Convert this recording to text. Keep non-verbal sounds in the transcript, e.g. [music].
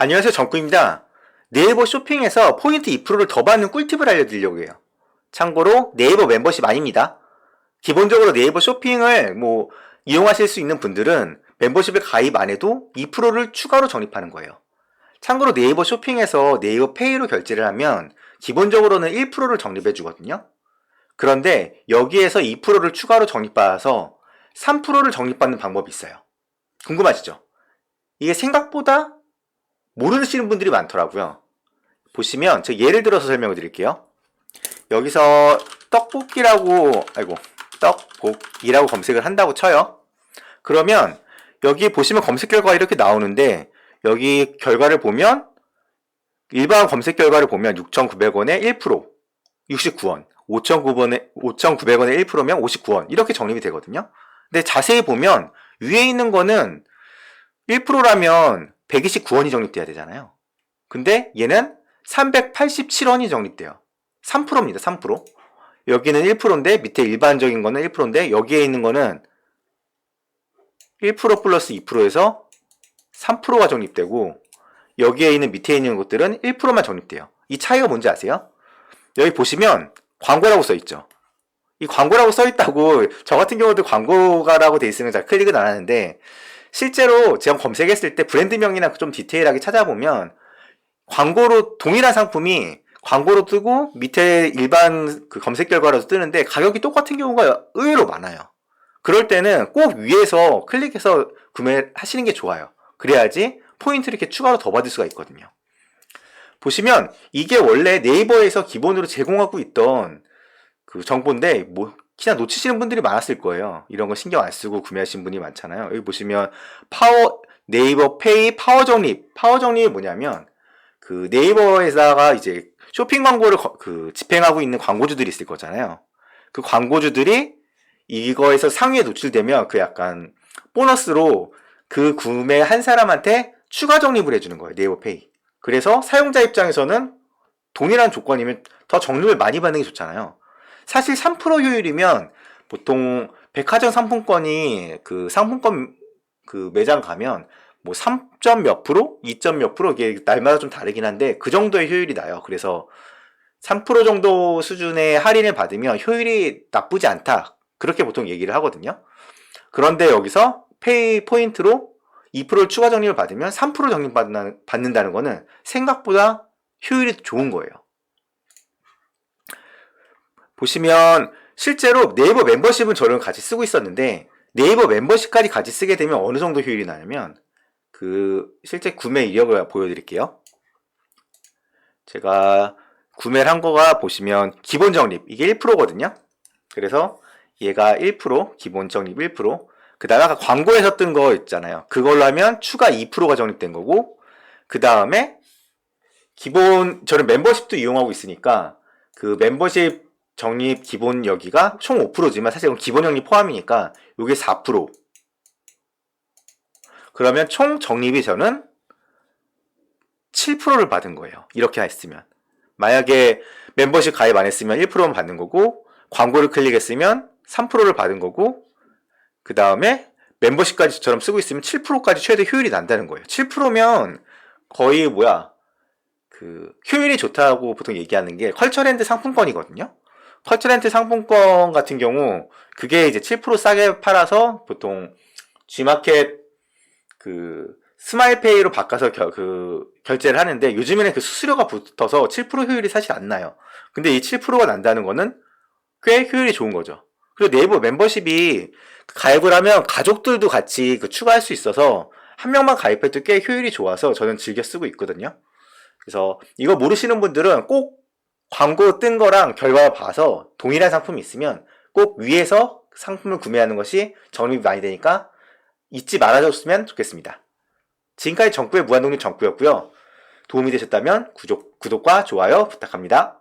안녕하세요 정꾸입니다. 네이버 쇼핑에서 포인트 2%를 더 받는 꿀팁을 알려드리려고 해요. 참고로 네이버 멤버십 아닙니다. 기본적으로 네이버 쇼핑을 뭐 이용하실 수 있는 분들은 멤버십을 가입 안 해도 2%를 추가로 적립하는 거예요. 참고로 네이버 쇼핑에서 네이버 페이로 결제를 하면 기본적으로는 1%를 적립해 주거든요. 그런데 여기에서 2%를 추가로 적립받아서 3%를 적립받는 방법이 있어요. 궁금하시죠? 이게 생각보다 모르시는 분들이 많더라고요. 보시면 제가 예를 들어서 설명을 드릴게요. 여기서 떡볶이라고 아이고 떡볶이라고 검색을 한다고 쳐요. 그러면 여기 보시면 검색 결과가 이렇게 나오는데 여기 결과를 보면 일반 검색 결과를 보면 6,900원에 1% 69원, 5,900원에 5,900원에 1%면 59원 이렇게 정립이 되거든요. 근데 자세히 보면 위에 있는 거는 1%라면 129원이 적립돼야 되잖아요. 근데 얘는 387원이 적립돼요. 3%입니다. 3%. 여기는 1%인데 밑에 일반적인 거는 1%인데 여기에 있는 거는 1% 플러스 2%에서 3%가 적립되고 여기에 있는 밑에 있는 것들은 1%만 적립돼요. 이 차이가 뭔지 아세요? 여기 보시면 광고라고 써 있죠. 이 광고라고 써 있다고 [laughs] 저 같은 경우도 광고가라고 돼 있으면 잘 클릭은 안 하는데 실제로 제가 검색했을 때 브랜드명이나 좀 디테일하게 찾아보면 광고로 동일한 상품이 광고로 뜨고 밑에 일반 그 검색 결과로도 뜨는데 가격이 똑같은 경우가 의외로 많아요. 그럴 때는 꼭 위에서 클릭해서 구매하시는 게 좋아요. 그래야지 포인트를 이렇게 추가로 더 받을 수가 있거든요. 보시면 이게 원래 네이버에서 기본으로 제공하고 있던 그 정보인데 뭐 키나 놓치시는 분들이 많았을 거예요. 이런 거 신경 안 쓰고 구매하신 분이 많잖아요. 여기 보시면 파워 네이버 페이 파워 적립 파워 적립이 뭐냐면 그 네이버에다가 이제 쇼핑 광고를 거- 그 집행하고 있는 광고주들이 있을 거잖아요. 그 광고주들이 이거에서 상위에 노출되면 그 약간 보너스로 그 구매 한 사람한테 추가 적립을 해주는 거예요. 네이버 페이. 그래서 사용자 입장에서는 동일한 조건이면 더 적립을 많이 받는 게 좋잖아요. 사실 3% 효율이면 보통 백화점 상품권이 그 상품권 그 매장 가면 뭐 3점 몇 프로, 2점 몇 프로 이게 날마다 좀 다르긴 한데 그 정도의 효율이 나요. 그래서 3% 정도 수준의 할인을 받으면 효율이 나쁘지 않다. 그렇게 보통 얘기를 하거든요. 그런데 여기서 페이 포인트로 2%를 추가 적립을 받으면 3% 적립 받는- 받는다는 거는 생각보다 효율이 좋은 거예요. 보시면 실제로 네이버 멤버십은 저는 같이 쓰고 있었는데 네이버 멤버십까지 같이 쓰게 되면 어느 정도 효율이 나냐면 그 실제 구매 이력을 보여드릴게요. 제가 구매를 한 거가 보시면 기본 적립 이게 1%거든요. 그래서 얘가 1% 기본 적립 1%. 그 다음에 아까 광고에서 뜬 거 있잖아요. 그걸로 하면 추가 2%가 적립된 거고 그 다음에 기본 저는 멤버십도 이용하고 있으니까 그 멤버십 적립 기본 여기가 총 5%지만 사실 기본 적립 포함이니까 이게 4%. 그러면 총 적립이 저는 7%를 받은 거예요. 이렇게 했으면. 만약에 멤버십 가입 안 했으면 1%만 받는 거고 광고를 클릭했으면 3%를 받은 거고 그 다음에 멤버십까지처럼 쓰고 있으면 7%까지 최대 효율이 난다는 거예요. 7%면 거의 뭐야 그 효율이 좋다고 보통 얘기하는 게 컬처랜드 상품권이거든요. 컬처랜드 상품권 같은 경우 그게 이제 7% 싸게 팔아서 보통 G마켓 그 스마일페이로 바꿔서 결, 그 결제를 하는데 요즘에는 그 수수료가 붙어서 7% 효율이 사실 안 나요. 근데 이 7%가 난다는 거는 꽤 효율이 좋은 거죠. 그리고 네이버 멤버십이 가입을 하면 가족들도 같이 그 추가할 수 있어서 한 명만 가입해도 꽤 효율이 좋아서 저는 즐겨 쓰고 있거든요. 그래서 이거 모르시는 분들은 꼭 광고 뜬 거랑 결과 봐서 동일한 상품이 있으면 꼭 위에서 상품을 구매하는 것이 적립이 많이 되니까 잊지 말아줬으면 좋겠습니다. 지금까지 정구의 무한독립 정구였고요. 도움이 되셨다면 구독, 구독과 좋아요 부탁합니다.